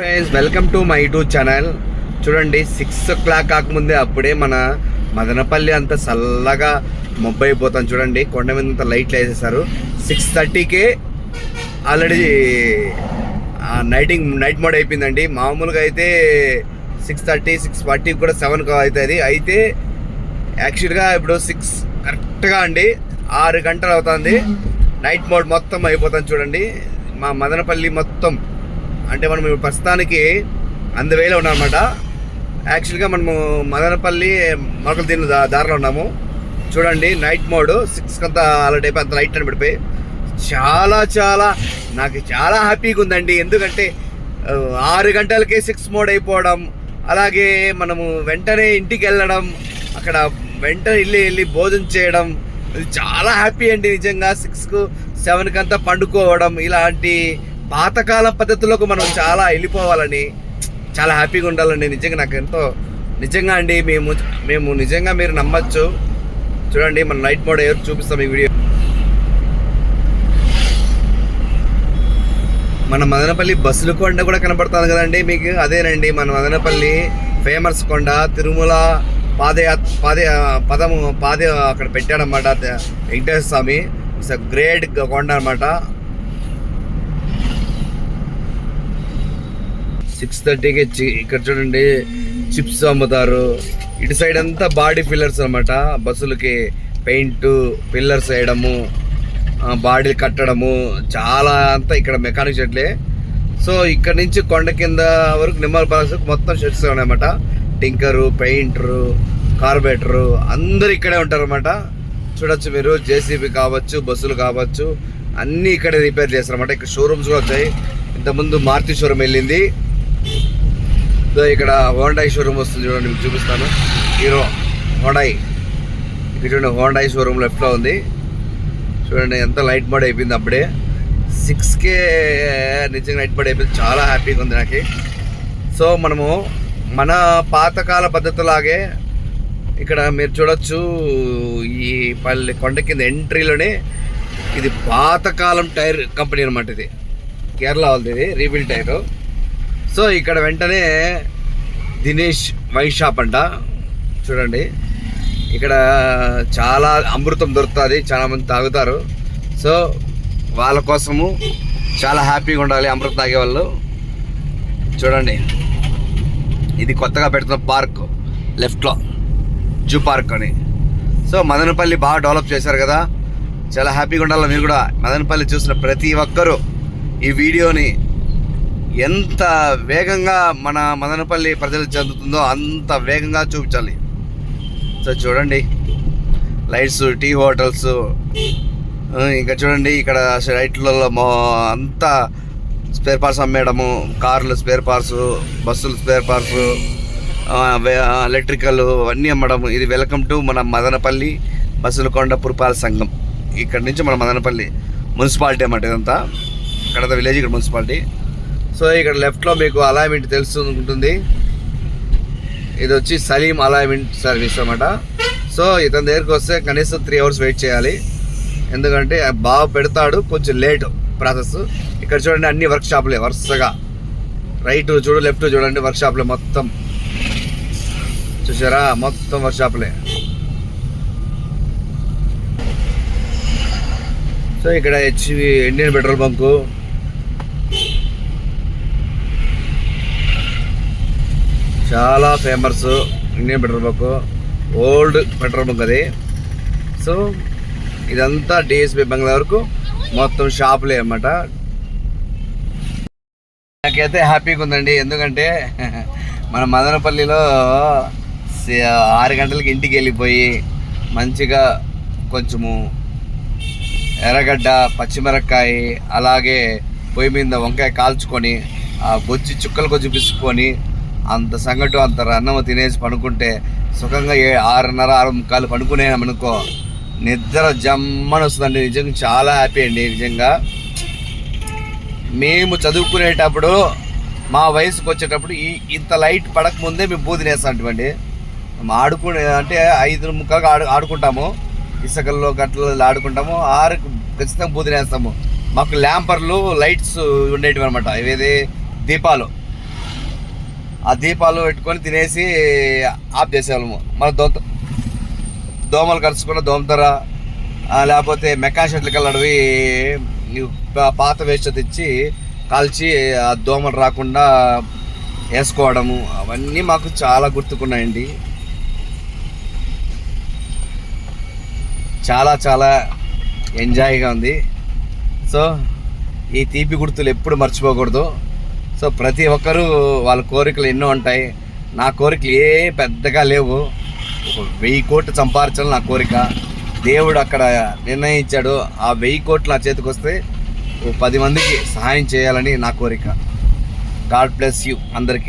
Friends welcome to my YouTube channel చూడండి six o'clock కాకముందే అప్పుడే మన మదనపల్లి అంత చల్లగా మొబ్బు అయిపోతాం చూడండి. కొండ మీద అంత లైట్లు వేసేసారు సిక్స్ థర్టీకే ఆల్రెడీ నైటింగ్ నైట్ మోడ్ అయిపోయిందండి. మామూలుగా అయితే సిక్స్ థర్టీ సిక్స్ ఫార్టీ కూడా సెవెన్ అవుతుంది. అయితే యాక్చువల్గా ఇప్పుడు సిక్స్ కరెక్ట్గా అండి. ఆరు గంటలు అవుతుంది. నైట్ మోడ్ మొత్తం అయిపోతుంది చూడండి. మా మదనపల్లి మొత్తం అంటే మనం ఇప్పుడు ప్రస్తుతానికి అందువేలో ఉన్నామన్నమాట. యాక్చువల్గా మనము మదనపల్లి మొలకలు దీని దా దారిలో ఉన్నాము. చూడండి నైట్ మోడ్ సిక్స్ అంతా అలర్ట్ అయిపోయి అంత లైట్ అని పడిపోయి చాలా చాలా నాకు చాలా హ్యాపీగా ఉందండి. ఎందుకంటే ఆరు గంటలకే సిక్స్ మోడ్ అయిపోవడం అలాగే మనము వెంటనే ఇంటికి వెళ్ళడం అక్కడ వెంటనే వెళ్ళి వెళ్ళి భోజనం చేయడం ఇది చాలా హ్యాపీ అండి నిజంగా. సిక్స్కు సెవెన్కి అంతా పండుకోవడం ఇలాంటి పాతకాలం పద్ధతులకు మనం చాలా వెళ్ళిపోవాలని చాలా హ్యాపీగా ఉండాలండి నిజంగా నాకు ఎంతో నిజంగా అండి మేము మేము నిజంగా మీరు నమ్మచ్చు. చూడండి మన నైట్ మోడ్ ఎవరు చూపిస్తాం ఈ వీడియో. మన మదనపల్లి బస్సులు కొండ కూడా కనపడుతుంది కదండి మీకు? అదేనండి మన మదనపల్లి ఫేమస్ కొండ తిరుమల పాదయాత్ర పాద పదము పాద అక్కడ పెట్టాడనమాట Venkateswara Swamy. It's a great కొండ అనమాట సిక్స్ థర్టీకి ఇక్కడ చూడండి చిప్స్ అమ్ముతారు. ఇటు సైడ్ అంతా బాడీ పిల్లర్స్ అనమాట బస్సులకి పెయింట్ పిల్లర్స్ వేయడము బాడీ కట్టడము చాలా అంతా ఇక్కడ మెకానిక్ షెడ్లే. సో ఇక్కడ నుంచి కొండ కింద వరకు నిమ్మల పాలస్ మొత్తం షెడ్స్ ఉన్నాయన్నమాట టింకరు పెయింటరు కార్బేటరు అందరు ఇక్కడే ఉంటారన్నమాట. చూడొచ్చు మీరు జేసీబీ కావచ్చు బస్సులు కావచ్చు అన్నీ ఇక్కడే రిపేర్ చేస్తారన్నమాట. ఇక్కడ షోరూమ్స్ కూడా వచ్చాయి. ఇంతకుముందు మారుతి షోరూమ్ వెళ్ళింది. ఇక్కడ హోండాయ్ షోరూమ్ వస్తుంది చూడండి మీకు చూపిస్తాను. హీరో హోండాయ్ ఇక్కడ చూడండి హోండాయ్ షోరూమ్ లెఫ్ట్లో ఉంది. చూడండి ఎంత లైట్ బడ్ అయిపోయింది అప్పుడే. సిక్స్కే నిజంగా లైట్ బడ్ అయిపోయింది. చాలా హ్యాపీగా ఉంది నాకు. సో మనము మన పాతకాల పద్ధతిలాగే ఇక్కడ మీరు చూడొచ్చు ఈ పల్లె కొండ కింద ఎంట్రీలోనే ఇది పాతకాలం టైర్ కంపెనీ అనమాట ఇది. కేరళ వాళ్ళది ఇది రీబిల్ టైరు. సో ఇక్కడ వెంటనే దినేష్ వైన్ షాప్ అంట. చూడండి. ఇక్కడ చాలా అమృతం దొరుకుతుంది చాలామంది తాగుతారు. సో వాళ్ళ కోసము చాలా హ్యాపీగా ఉండాలి అమృతం తాగే వాళ్ళు. చూడండి. ఇది కొత్తగా పెడుతున్న పార్క్ లెఫ్ట్లో జూ పార్క్ అని. సో మదనపల్లి బాగా డెవలప్ చేశారు కదా. చాలా హ్యాపీగా ఉండాలి మీరు కూడా. మదనపల్లి చూసిన ప్రతి ఒక్కరూ ఈ వీడియోని ఎంత వేగంగా మన మదనపల్లి ప్రజలు చెందుతుందో అంత వేగంగా చూపించాలి. సో చూడండి లైట్స్ టీ హోటల్స్ ఇంకా చూడండి ఇక్కడ రైట్లలో మొ అంతా స్పేర్ పార్ట్స్ అమ్మేయడము కార్లు స్పేర్ పార్ట్స్ బస్సులు స్పేర్ పార్ట్స్ ఎలక్ట్రికల్ అన్నీ అమ్మడం. ఇది వెల్కమ్ టు మన మదనపల్లి బస్సులు కొండ పురపాల సంఘం. ఇక్కడ నుంచి మన మదనపల్లి మున్సిపాలిటీ అన్నమాట ఇదంతా. ఇక్కడ విలేజ్ ఇక్కడ మున్సిపాలిటీ. సో ఇక్కడ లెఫ్ట్లో మీకు అలైన్మెంట్ తెలుసు ఉంటుంది ఇది వచ్చి సలీం అలైన్మెంట్ సర్వీస్ అనమాట సో ఇతని దగ్గరికి వస్తే కనీసం త్రీ అవర్స్ వెయిట్ చేయాలి. ఎందుకంటే బాగా పెడతాడు కొంచెం లేట్ ప్రాసెస్ ఇక్కడ చూడండి అన్ని వర్క్ షాపులే వరుసగా. రైట్ చూడు లెఫ్ట్ చూడండి వర్క్ షాపులే మొత్తం. చూసారా? మొత్తం వర్క్ షాపులే సో ఇక్కడ హెచ్వి ఇండియన్ పెట్రోల్ బంకు చాలా famous Indian petrol bunk old petrol bunk అది. సో ఇదంతా డిఎస్బి బంగ్లా వరకు మొత్తం షాపులే అన్నమాట. నాకైతే హ్యాపీగా ఉందండి. ఎందుకంటే మన మదనపల్లిలో ఆరు గంటలకి ఇంటికి వెళ్ళిపోయి మంచిగా కొంచెము ఎర్రగడ్డ పచ్చిమిరపకాయ అలాగే పొయ్యి మీద వంకాయ కాల్చుకొని ఆ బొచ్చి చుక్కలు కొంచెం పిసుకొని అంత సంగటు అంత అన్నం తినేసి పడుకుంటే సుఖంగా ఏ ఆరున్నర ఆరు ముక్కాలు పడుకునేమనుకో నిద్ర జమ్మని వస్తుందండి. నిజంగా చాలా హ్యాపీ అండి. నిజంగా మేము చదువుకునేటప్పుడు మా వయసుకు వచ్చేటప్పుడు ఈ ఇంత లైట్ పడకముందే మేము బూది ఆడుకునే అంటే ఐదు ముక్కగా ఆడు ఆడుకుంటాము. ఇసుకల్లో గట్లలో ఆడుకుంటాము. ఆరు ఖచ్చితంగా బూదినేస్తాము మాకు ల్యాంపర్లు లైట్స్ ఉండేటివి అనమాట ఇవేది దీపాలు. ఆ దీపాలు పెట్టుకొని తినేసి ఆఫ్ చేసేవాళ్ళము. మన దోత దోమలు కరుచుకున్న దోమతర లేకపోతే మెకా షెట్లకి వెళ్ళడవి ఈ పాత వేస్ట్ తెచ్చి కాల్చి ఆ దోమలు రాకుండా వేసుకోవడము అవన్నీ మాకు చాలా గుర్తుకున్నాయండి. చాలా చాలా ఎంజాయ్గా ఉంది. సో ఈ తీపి గుర్తులు ఎప్పుడు మర్చిపోకూడదు. సో ప్రతి ఒక్కరూ వాళ్ళ కోరికలు ఎన్నో ఉంటాయి. నా కోరికలు ఏ పెద్దగా లేవు. ఒక వెయ్యి కోట్లు సంపాదించాలి నా కోరిక. దేవుడు అక్కడ నిర్ణయించాడు. ఆ వెయ్యి కోట్లు నా చేతికి వస్తే ఓ పది మందికి సహాయం చేయాలని నా కోరిక. గాడ్ బ్లెస్ యూ అందరికీ.